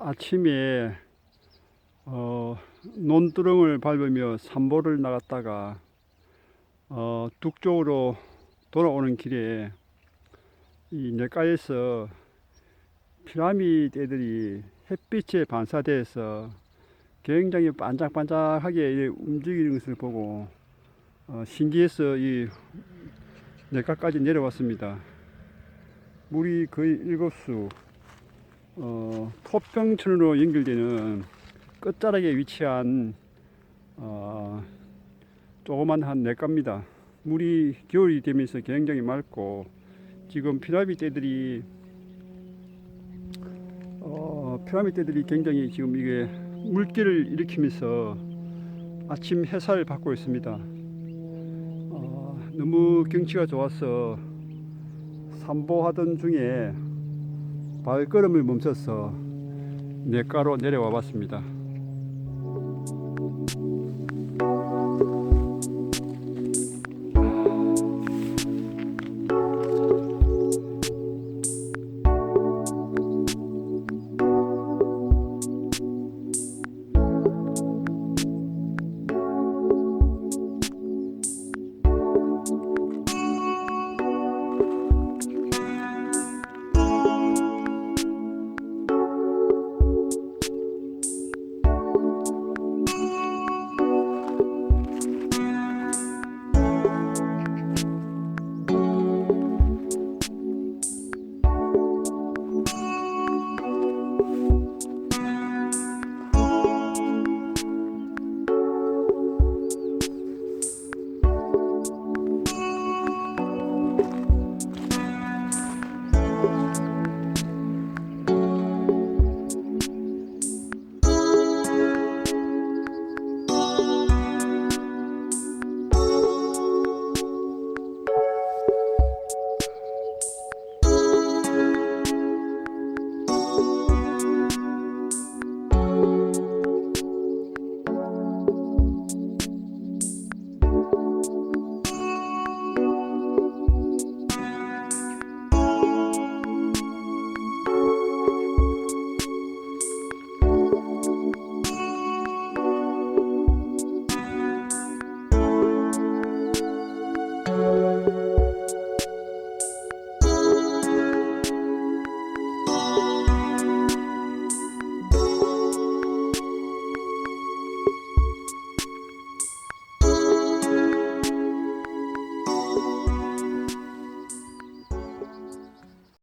아침에 어, 논두렁을 밟으며 산보를 나갔다가 어, 북쪽으로 돌아오는 길에 이 냇가에서 피라미드 애들이 햇빛에 반사돼서 굉장히 반짝반짝하게 움직이는 것을 보고 어, 신기해서 이 냇가까지 내려왔습니다. 물이 거의 일곱 수, 어, 토평천으로 연결되는 끝자락에 위치한 어, 조그만 한 냇가입니다. 물이 겨울이 되면서 굉장히 맑고 지금 피라미드 떼들이 어, 피라미드 떼들이 굉장히 지금 이게 물기를 일으키면서 아침 햇살을 받고 있습니다. 어, 너무 경치가 좋아서 산보하던 중에 발걸음을 멈춰서 냇가로 내려와 봤습니다.